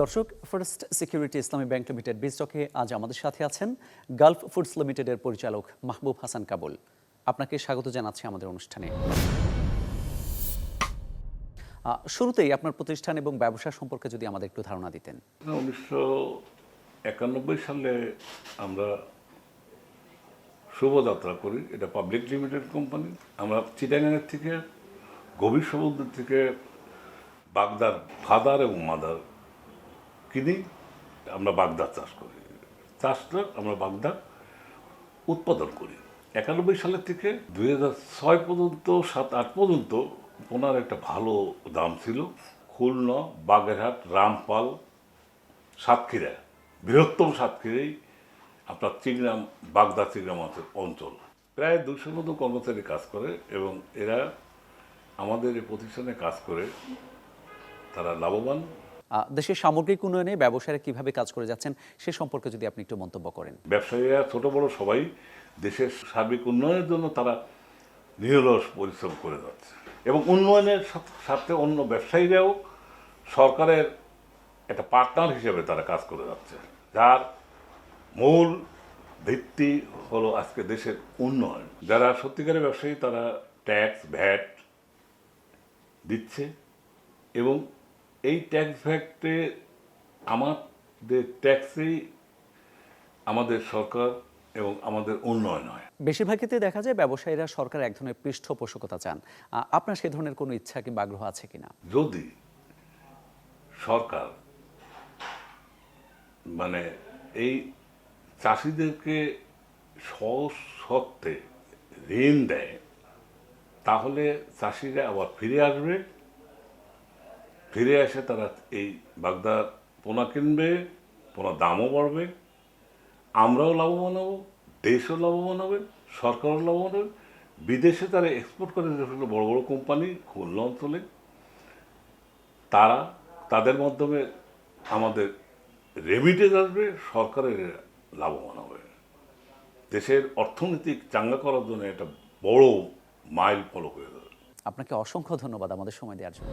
দর্শক first security Islami bank limited বিজটকে আজ আমাদের সাথে আছেন গালফ ফুডস লিমিটেডের পরিচালক মাহবুব হাসান কাবুল। আপনাকে স্বাগত জানাচ্ছি আমাদের অনুষ্ঠানে। শুরুতেই আপনার প্রতিষ্ঠান এবং ব্যবসা সম্পর্কে যদি আমাদের একটু ধারণা দিতেন। উনিশশো একানব্বই সালে আমরা শুভযাত্রা করি। এটা পাবলিক লিমিটেড কোম্পানি। আমরা চিটাগাঙের থেকে, গভীর সমুদ্র থেকে বাগদার ফাদার এবং মাদার কিনি, আমরা বাগদার চাষ করি। চাষটা আমরা বাগদা উৎপাদন করি। একানব্বই সালের থেকে দুই হাজার ছয় পর্যন্ত, সাত, আট পর্যন্ত ওনার একটা ভালো দাম ছিল। খুলনা, বাগেরহাট, রামপাল, সাতক্ষীরা, বৃহত্তম সাতক্ষীরাই আপনার চিংড়াম বাগদা মাছের অঞ্চল প্রায় দুশোর মতো কর্মচারী কাজ করে এবং এরা আমাদের এই প্রতিষ্ঠানে কাজ করে। তারা লাভবান। দেশের সামগ্রিক উন্নয়নে ব্যবসায়ীরা কীভাবে কাজ করে যাচ্ছেন, সে সম্পর্কে যদি আপনি একটু মন্তব্য করেন। ব্যবসায়ীরা ছোট বড় সবাই দেশের সার্বিক উন্নয়নের জন্য তারা নিরলস পরিশ্রম করে যাচ্ছে। এবং উন্নয়নের সাথে অন্য ব্যবসায়ীরাও সরকারের একটা পার্টনার হিসেবে তারা কাজ করে যাচ্ছে। যার মূল ভিত্তি হলো আজকে দেশের উন্নয়ন। যারা সত্যিকারের ব্যবসায়ী তারা ট্যাক্স ভ্যাট দিচ্ছে এবং এই ট্যাক্স ভ্যাটে আমাদের ট্যাক্সেই আমাদের সরকার এবং আমাদের উন্নয়ন হয়। বেশিরভাগ ক্ষেত্রে দেখা যায় ব্যবসায়ীরা সরকার এক ধরনের পৃষ্ঠপোষকতা চান। আপনার সে ধরনের কোনো ইচ্ছা কিংবা আগ্রহ আছে কিনা? যদি সরকার মানে এই চাষিদেরকে সশর্তে ঋণ দেয় তাহলে চাষিরা আবার ফিরে আসবে। ফিরে এসে তারা এই বাগদার পোনা কিনবে পোনা দামও বাড়বে, আমরাও লাভবান হব, দেশও লাভবান হবে, সরকারও লাভবান হবে। বিদেশে তারা এক্সপোর্ট করে যেগুলো বড় বড় কোম্পানি খুলনা অঞ্চলে, তারা তাদের মাধ্যমে আমাদের রেমিটেন্স আসবে, সরকারের লাভবান হবে। দেশের অর্থনৈতিক চাঙ্গা করার জন্য একটা বড় মাইল ফলো হয়ে যাবে আপনাকে অসংখ্য ধন্যবাদ আমাদের সময় দেওয়ার জন্য।